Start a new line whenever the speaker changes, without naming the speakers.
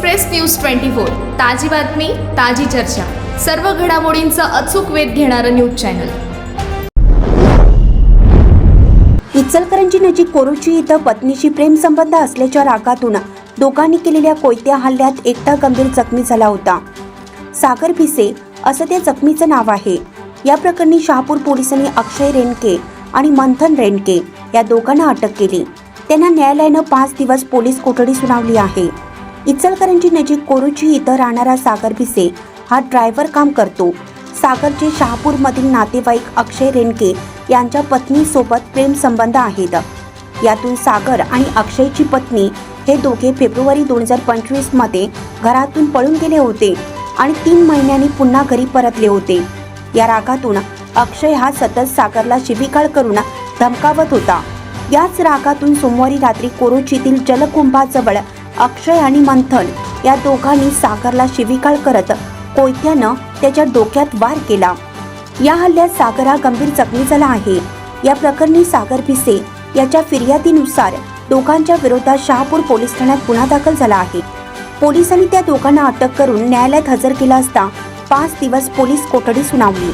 Express news twenty four ताजी बातमी ताजी चर्चा. सर्व घडामोडींचा अचूक वेध घेणारं न्यूज चॅनल.
इचलकरंजी नजीक कोरोची इथं पत्नीशी प्रेमसंबंध असल्याच्या रागातून दोघांनी केलेल्या कोयत्या हल्ल्यात एकटा गंभीर जखमी झाला होता. सागर भिसे असं त्या जखमीचं नाव आहे. या प्रकरणी शहापूर पोलिसांनी अक्षय रेणके आणि मंथन रेणके या दोघांना अटक केली. त्यांना न्यायालयानं पाच दिवस पोलीस कोठडी सुनावली आहे. इचलकरंजी नजीक कोरुची इथं राहणारा सागर भिसे हा ड्रायव्हर काम करतो. सागरचे शहापूरमधील नातेवाईक अक्षय रेणके यांच्या पत्नीसोबत प्रेमसंबंध आहेत. यातून सागर आणि अक्षयची पत्नी हे दोघे फेब्रुवारी दोन हजार पंचवीसमध्ये घरातून पळून गेले होते आणि तीन महिन्यांनी पुन्हा घरी परतले होते. या रागातून अक्षय हा सतत सागरला शिबिकाळ करून धमकावत होता. याच रागातून सोमवारी रात्री कोरोचीतील जलकुंभाजवळ अक्षय आणि मंथन या दोघांनी सागरला शिविकाळ करत कोयत्यानं त्याच्या डोक्यात वार केला. या हल्ल्यात सागर हा गंभीर जखमी झाला आहे. या प्रकरणी सागर भिसे याच्या फिर्यादीनुसार दोघांच्या विरोधात शहापूर पोलीस ठाण्यात गुन्हा दाखल झाला आहे. पोलिसांनी त्या दोघांना अटक करून न्यायालयात हजर केला असता पाच दिवस पोलीस कोठडी सुनावली.